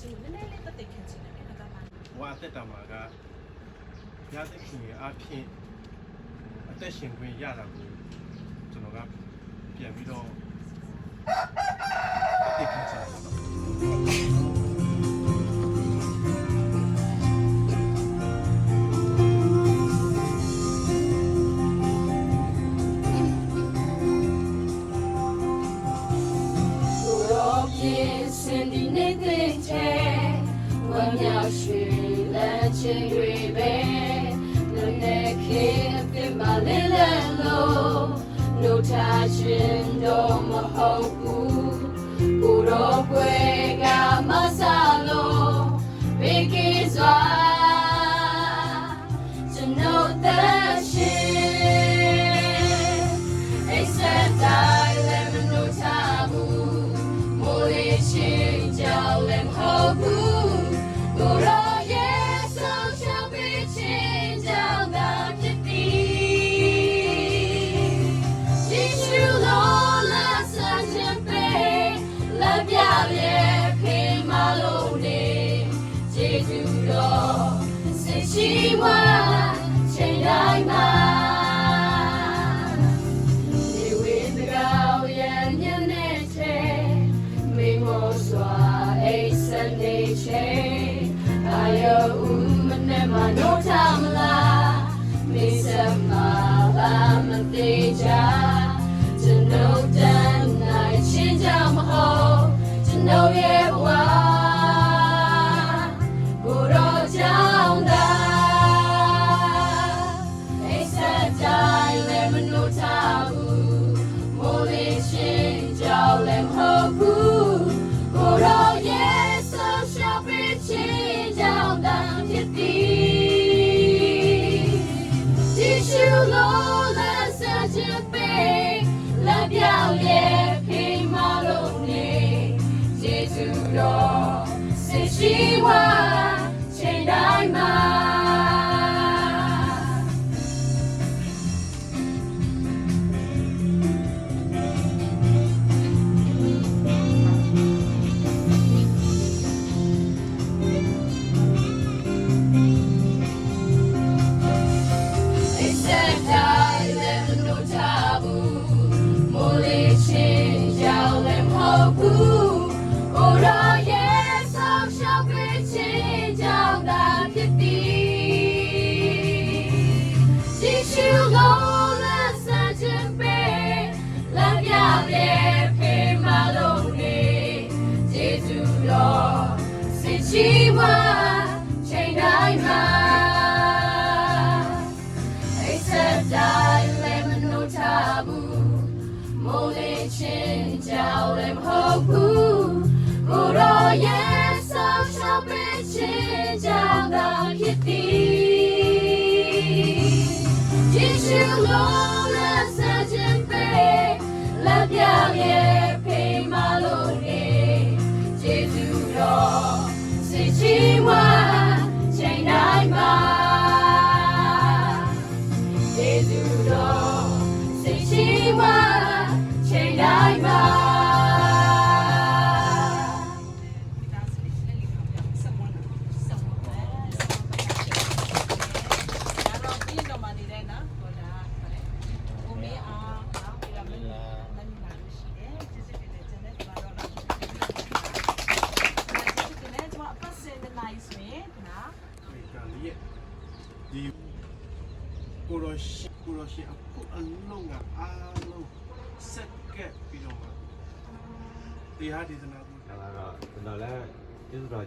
ချင်းကိုနည်းနည်းလေးတက်တက်ခံချင်တယ်အဲ့ဒါကပါဘဝအသက်တာမှာကရသခင်ရဲ့အဖြစ်အသက်ရှင်ခွင့်ရတာကိုကျွန်တော်ကပြန်ပြီးတော့သိခံစားရတော့ နှုတ်ထားခြင်းတော့မဟုတ်ဘူးကိုရောကွ မနဲ့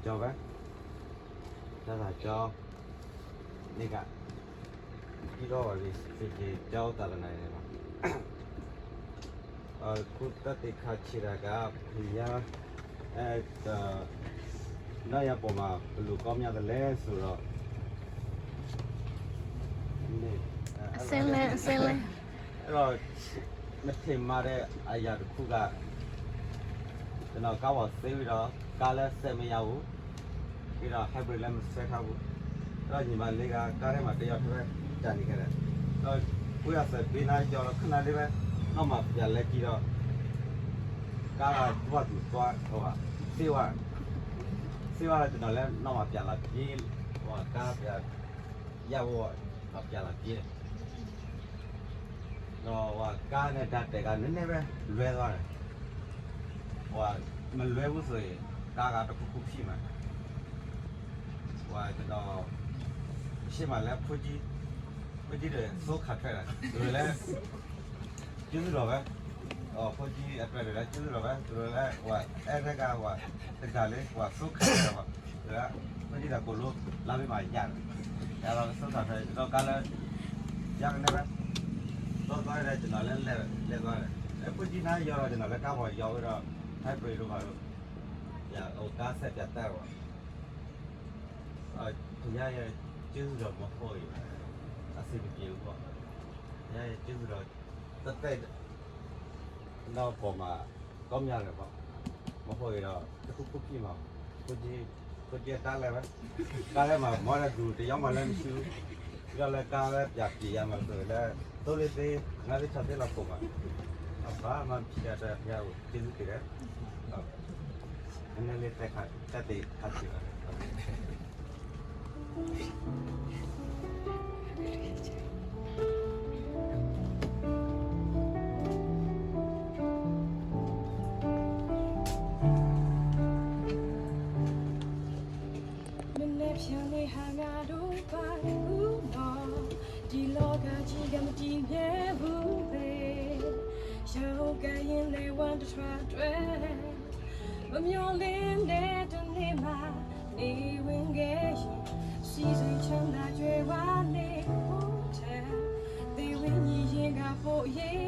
ကျေးဇူးတော်ကြောပဲဒါသာကြောဒီကဒီတော့ပါလေဒီကြီးကြောတာလည်းနိုင်တယ်ပါအခုတတိခါချီရာကဘုရားအဲဒါနိုင်ရပေါ်မှာဘယ်လိုကောင်းမြတ်တယ်လဲဆိုတော့နေအစင်းလဲအစင်းလဲအဲ့တော့မထင်မှတဲ့အရာတစ်ခုကကျွန်တော်ကားပေါ်ဆေးပြီးတော့ ကားလည်းဆက်မရဘူးပြီးတော့ hybrid လည်းမဆက်ထားဘူးအဲ့တော့ညီမလေးကကားထဲမှာတယောက်တည်းပဲကြာနေခဲ့တယ်အဲ့တော့ကိုရဆက်ပေးနိုင်ကြောတော့ခဏလေးပဲနောက်မှပြန်လက်ကြည့်တော့ကားကသူ့ဘာသူသွားဟိုကဆေးဝါဆဆေးရကျွန်တော်လည်းနောက်မှပြန်လာပြေးဟိုကားပြန်ရဖို့ပြန်လာပြေးတော့ဟိုကားနဲ့ဓာတ်တွေကနည်းနည်းပဲလွဲသွားတယ်ဟိုမလွဲဘူးဆိုရင် ဒါကတခုခုရှိမှာဟိုကတော့ရှိမှလည်းဖွကြီးဖွကြီးတွေသိုးခါထွက်လာသူတို့လည်းကျေးဇူးတော်ပဲအော်ဖွကြီးအတွက်လည်းကျေးဇူးတော်ပဲသူတို့လည်းဟိုအဲ့ဒါကဟိုတကလည်းဟိုသိုးခါထွက်ပါဒါဖွကြီးကကိုလို့လာပြီးမှရတယ်အဲ့တော့သိုးခါထွက်တော့ကလည်းရကနေပဲတော့သွားရတယ်ကျွန်တော်လည်းလဲလဲသွားတယ်အဲ့ဖွကြီးနားရောက်တော့ကျွန်တော်လည်းကားပေါ်ရောက်ပြီးတော့ထိုက်ပြေလို့ပါလို့ ရဟိုကားဆက်ပြတ်တယ်ပါအဲ့သူရရဲ့ကျေးဇူးတော်မဟုတ်ဘူးအစီအပြေဘူးပေါ့ရရဲ့ကျေးဇူးတော်တက်တဲ့နောက်ပေါ်မှာကောင်းများတယ်ပေါ့မဟုတ်ရတော့တစ်ခုခုပြမှာကိုကြီးကိုကြီးတားလည်းပဲကားလည်းမှာမော်ရသူတယောက်မှလည်းမရှိဘူးဒီတော့လည်းကားလည်းပြပြရမှာဆိုလည်းတိုးလေးသေးငါလေးချက်သေးလောက်ပုံမှာအဘာမှပြရတဲ့ပြကိုကျေးဇူးတင်တယ် ဟုတ်နည်းနည်းလေးတက်ခါတ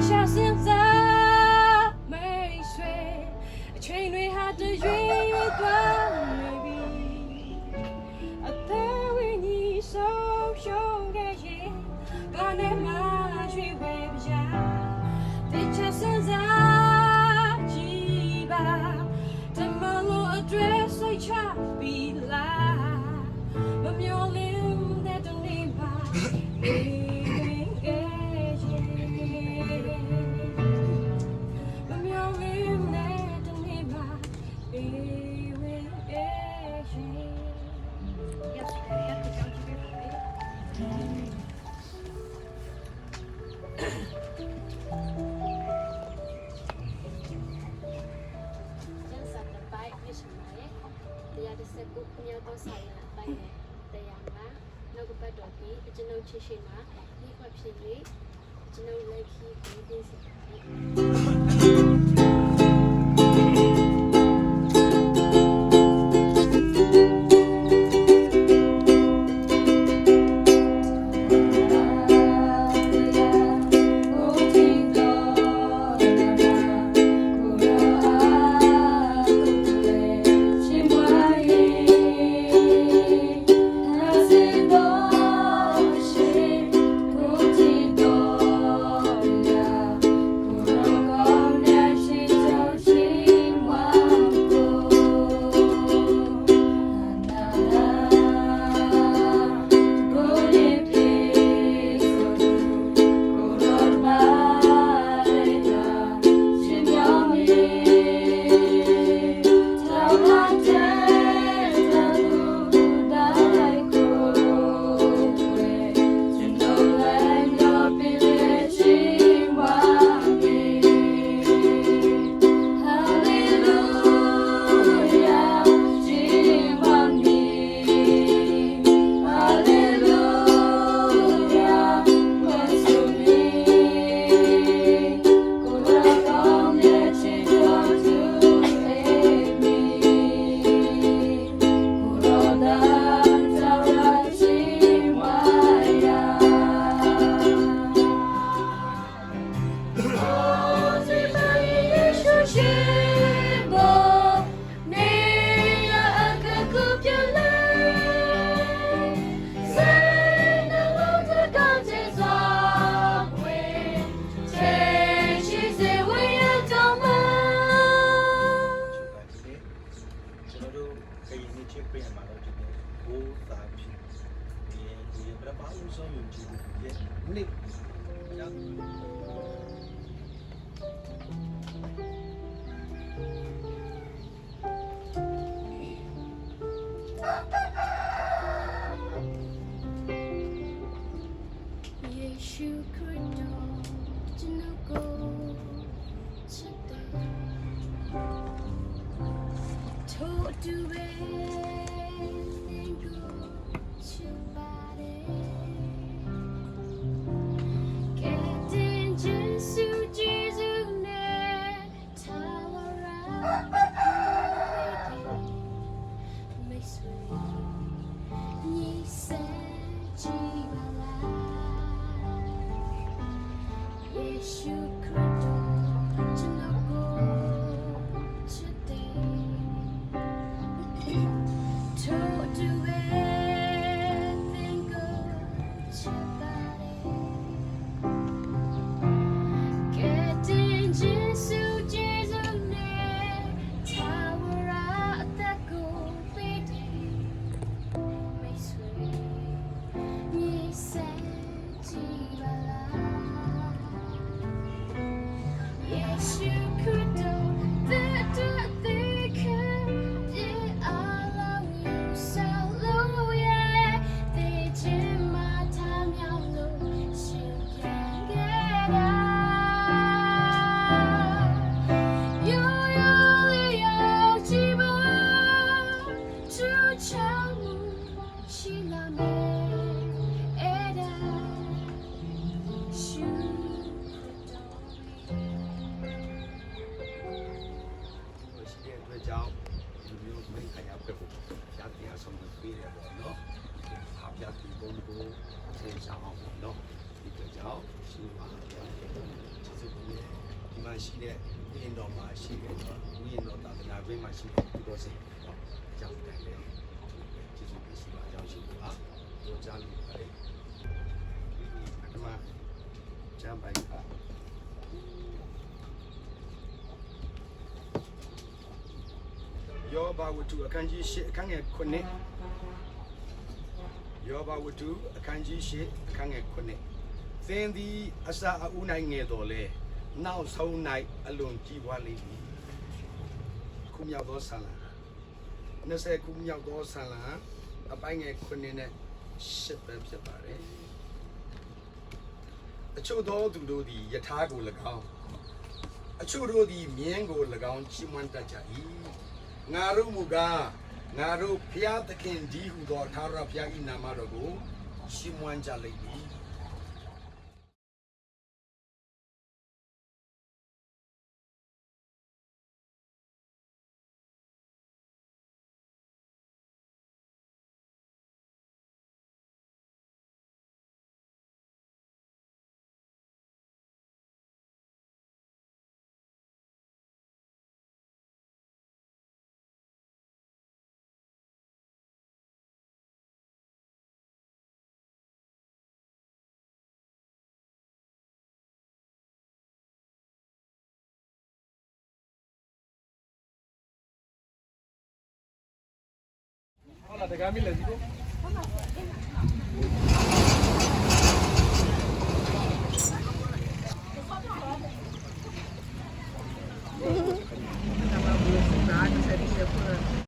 敲响赞美水，吹退它的云雨断眉笔。啊，它为你手胸开心，把你马去回不家，再敲响赞几把，怎么路啊追随差别啦？不要脸，带着你吧。 နောက်ကပတ်တော်ပြီးအကျွန်ုပ်ချစ်ရှိမှာဒီခွက်ဖြစ်၍ကျွန်ုပ်လက်ခီးကိုသိစေပါ 아무 수업이 없지 이게 근데 그냥 အားပြပြီးဘုံကိုသင်ဆောင်အောင်ပေါ့နော်။ဒီအတွက်ကြောင့်ရှိပါကျေးဇူးတင်ဒီမှာရှိတဲ့အင်းတော်မှာရှိတဲ့တော့ဝိညာဉ်တော်သာသနာ့ဘိမှာရှိတဲ့ဒီတော်စိတ်ပေါ့အကြောင်းတိုင်းလေကျေးဇူးတင်ရှိပါအကြောင်းရှိပါတို့ကြားလို့ပါတယ်ဒီမှာကျမ်းပိုင်ကယောဘဝတ္ထုအခန်းကြီး၈အခန်းငယ်9 ယောဘဝတ္ထုအခန်းကြီး၈အခန်းငယ်9သင်သည်အစာအဦး၌ငယ်တော်လဲနောက်ဆုံး၌အလွန်ကြီးပွားလိမ့်မည်ခုမြောက်သောဆာလံ20ခုမြောက်သောဆာလံအပိုင်းငယ်9နဲ့10ပဲဖြစ်ပါတယ်အချို့သောသူတို့သည်ယထာကို၎င်းအချို့တို့သည်မြင်းကို၎င်းချီးမွမ်းတတ်ကြ၏ငါတို့မူကား ငါတို့ဖျားသခင်ဒီဟုသောသာရဖျား၏နာမတော်ကိုချီးမွမ်းကြလိမ့်မည် আপনাদের আমি লেজিব।